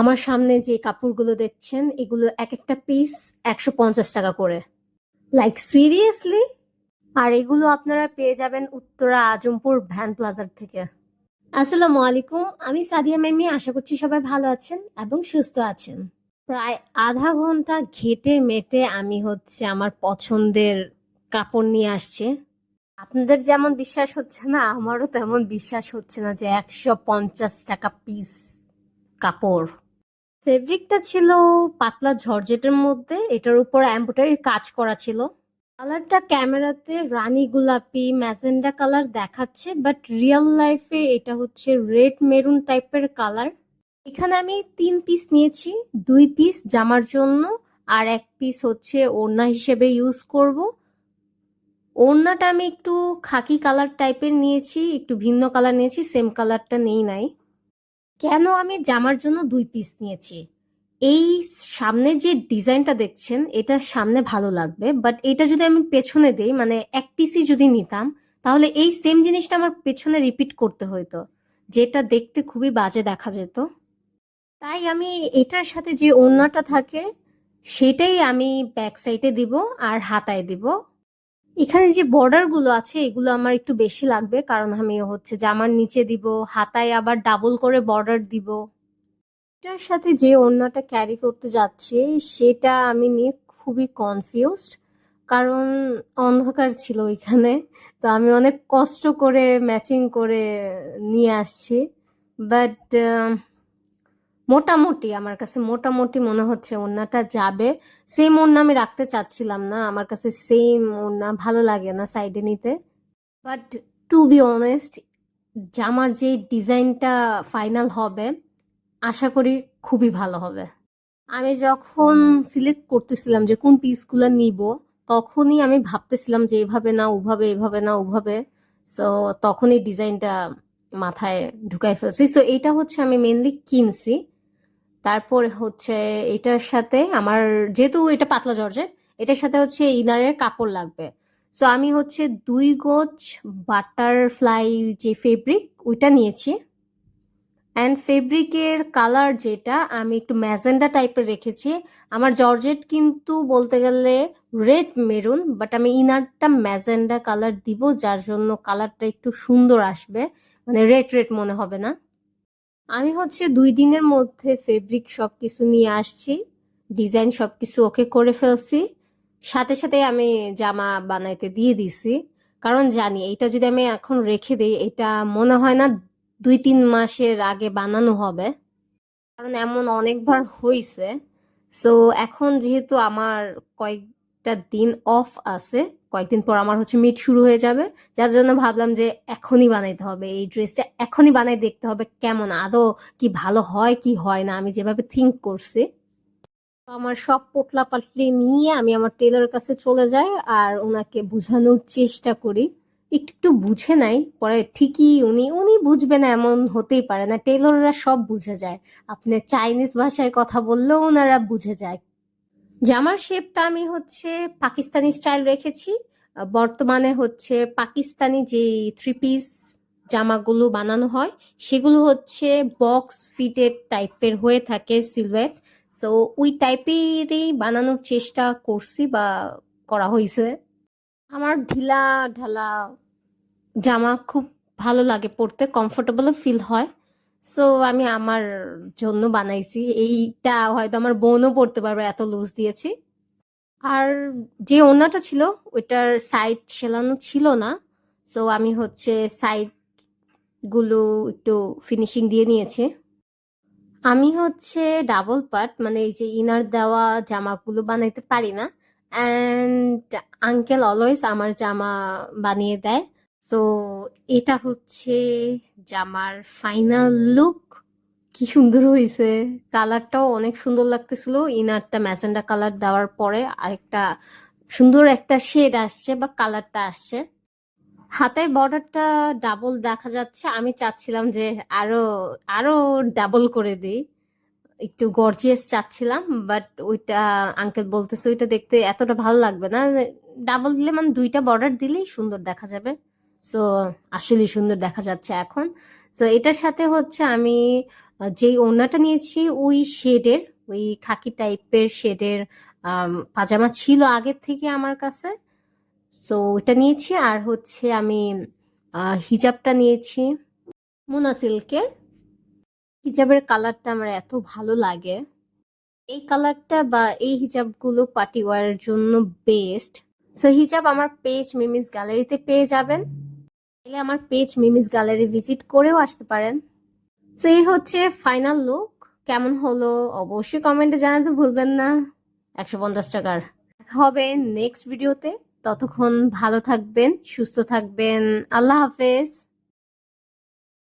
আমার সামনে যে কাপড়গুলো দেখছেন, এগুলো এক একটা পিস একশো পঞ্চাশ টাকা করে। লাইক সিরিয়াসলি আর এগুলো আপনারা পেয়ে যাবেন উত্তরা আজমপুর ভ্যান প্লাজার থেকে। আসসালামু আলাইকুম, আমি সাদিয়া মেমি, আশা করছি সবাই ভালো আছেন এবং সুস্থ আছেন। প্রায় আধা ঘণ্টা ঘেটে মেটে আমি হচ্ছে আমার পছন্দের কাপড় নিয়ে আসছি। আপনাদের যেমন বিশ্বাস হচ্ছে না, আমারও তেমন বিশ্বাস হচ্ছে না যে একশো পঞ্চাশ টাকা পিস কাপড়। ফেব্রিকটা ছিল পাতলা জর্জেটের মধ্যে, এটার উপর এম্ব্রয়ডারির কাজ করা ছিল। কালারটা ক্যামেরাতে রানী গোলাপি, ম্যাজেন্ডা কালার দেখাচ্ছে বাট রিয়েল লাইফে এটা হচ্ছে রেড মেরুন টাইপের কালার এখানে আমি তিন পিস নিয়েছি, দুই পিস জামার জন্য, আর এক পিস হচ্ছে ওড়না হিসেবে ইউজ করব। ওড়নাটা আমি একটু খাকি কালার টাইপের নিয়েছি, একটু ভিন্ন কালার নিয়েছি সেম কালারটা নেই নাই। কেন আমি জামার জন্য দুই পিস নিয়েছি? এই সামনের যে ডিজাইনটা দেখছেন, এটা সামনে ভালো লাগবে বাট এটা যদি আমি পেছনে দেই মানে এক পিসই যদি নিতাম, তাহলে এই সেম জিনিসটা আমার পেছনে রিপিট করতে হতো যেটা দেখতে খুবই বাজে দেখা যেত। তাই আমি এটার সাথে যে ওড়নাটা থাকে, সেটাই আমি ব্যাক সাইডে দিব আর হাতায় দিব। এখানে যে বর্ডারগুলো আছে, এগুলো আমার একটু বেশি লাগবে। কারণ আমি হচ্ছে জামার নিচে দিব, হাতায় আবার ডাবল করে বর্ডার দিব। এটার সাথে যে ওড়নাটা ক্যারি করতে যাচ্ছে, সেটা আমি নিয়ে খুবই কনফিউজড কারণ অন্ধকার ছিল ওইখানে তো আমি অনেক কষ্ট করে ম্যাচিং করে নিয়ে আসছি। বাট মোটামুটি, আমার কাছে মোটামুটি মনে হচ্ছে ওড়নাটা যাবে। সেম ওড়না আমি রাখতে চাচ্ছিলাম না, আমার কাছে সেম ওড়না, ভালো লাগে না সাইডে নিতে। বাট টু বি অনেস্ট জামার যে ডিজাইনটা ফাইনাল হবে, আশা করি খুবই ভালো হবে। আমি যখন সিলেক্ট করতেছিলাম যে কোন পিসগুলো নিব, তখনই আমি ভাবতেছিলাম যে এভাবে না, ওভাবে, এভাবে না, ওভাবে। সো তখনই ডিজাইনটা মাথায় ঢুকাই ফেলছি। সো এটা হচ্ছে আমি মেনলি কিনছি। তারপরে হচ্ছে এটার সাথে আমার, যেহেতু এটা পাতলা জর্জেট, এটার সাথে হচ্ছে ইনারের কাপড় লাগবে। সো আমি হচ্ছে দুই গোজ বাটারফ্লাই যে ফেব্রিক ওইটা নিয়েছি। অ্যান্ড ফেব্রিকের কালার যেটা, আমি একটু ম্যাজেন্ডা টাইপের রেখেছি। আমার জর্জেট কিন্তু বলতে গেলে রেড মেরুন বাট আমি ইনারটা ম্যাজেন্ডা কালার দিব, যার জন্য কালারটা একটু সুন্দর আসবে। মানে রেড রেড মনে হবে না। আমি হচ্ছে দুই দিনের মধ্যে ফেব্রিক সব কিছু নিয়ে আসছি ডিজাইন সব কিছু ওকে করে ফেলছি। সাথে সাথে আমি জামা বানাইতে দিয়ে দিছি। কারণ জানি এটা যদি আমি এখন রেখে দিই এটা মনে হয় না দুই তিন মাসের আগে বানানো হবে। কারণ এমন অনেকবার হয়েছে সো এখন যেহেতু আমার কয়েকটা দিন অফ আছে কয়েকদিন পর আমার হচ্ছে মিট শুরু হয়ে যাবে। যার জন্য ভাবলাম যে এখনই বানাইতে হবে। এই ড্রেসটা এখনই বানাই দেখতে হবে কেমন, আদৌ কি ভালো হয়, কি হয় না, আমি যেভাবে থিঙ্ক করছি। আমার সব পোটলা পাটলি নিয়ে আমি আমার টেলরের কাছে চলে যাই আর ওনাকে বোঝানোর চেষ্টা করি। একটু বুঝে নাই, পরে ঠিকই উনি উনি বুঝবে না, এমন হতেই পারে না। টেলররা সব বুঝে যায়। আপনি চাইনিজ ভাষায় কথা বললেও ওনারা বুঝে যায় জামার শেপটা আমি হচ্ছে পাকিস্তানি স্টাইল রেখেছি। বর্তমানে হচ্ছে পাকিস্তানি যে থ্রি পিস জামাগুলো বানানো হয়, সেগুলো হচ্ছে বক্স ফিটেড টাইপের হয়ে থাকে সিলভেট সো ওই টাইপেরই বানানোর চেষ্টা করছি বা করা হয়েছে। আমার ঢিলা ঢালা জামা খুব ভালো লাগে পরতে কমফোর্টেবলও ফিল হয়। সো আমি আমার জন্য বানাইছি। এইটা হয়তো আমার বোনও পড়তে পারবে, এত লুজ দিয়েছি। আর যে ওড়নাটা ছিল, ওইটার সাইড সেলানো ছিল না। সো আমি হচ্ছে সাইডগুলো একটু ফিনিশিং দিয়ে নিয়েছি। আমি হচ্ছে ডাবল পার্ট মানে এই যে ইনার দেওয়া জামাগুলো বানাইতে পারি না। অ্যান্ড আঙ্কেল অলওয়েজ আমার জামা বানিয়ে দেয়। সো এটা হচ্ছে জামার ফাইনাল লুক কি সুন্দর হয়েছে। কালারটাও অনেক সুন্দর লাগতেছিল। ইনারটা ম্যাজেন্ডা কালার দেওয়ার পরে আরেকটা সুন্দর একটা শেড আসছে বা কালারটা আসছে। হাতের বর্ডারটা ডাবল দেখা যাচ্ছে। আমি চাচ্ছিলাম যে আরও আরও ডাবল করে দিই। একটু গর্জিয়াস চাচ্ছিলাম বাট ওইটা আঙ্কেল বলতেছে, ওইটা দেখতে এতটা ভালো লাগবে না। ডাবল দিলে মানে দুইটা বর্ডার দিলেই সুন্দর দেখা যাবে। সো আসলেই সুন্দর দেখা যাচ্ছে এখন। সো এটার সাথে হচ্ছে আমি যেই ওড়নাটা নিয়েছি, ওই শেডের ওই খাকি টাইপের শেডের পাজামা ছিল আগের থেকে আমার কাছে। সো ওইটা নিয়েছি আর হচ্ছে আমি হিজাবটা নিয়েছি। মুনা সিল্কের। হিজাবের কালারটা আমার এত ভালো লাগে। এই কালারটা বা এই হিজাবগুলো পার্টি ওয়ারের জন্য বেস্ট সো হিজাব আমার পেজ মিমিস গ্যালারিতে পেয়ে যাবেন। চাইলে আমার পেজ মিমিস গ্যালারি ভিজিট করেও আসতে পারেন। সো এই হচ্ছে ফাইনাল লুক কেমন হলো? অবশ্যই কমেন্টে জানাতে ভুলবেন না। একশো পঞ্চাশ টাকার। দেখা হবে নেক্সট ভিডিওতে ততক্ষণ ভালো থাকবেন, সুস্থ থাকবেন। আল্লাহ হাফেজ।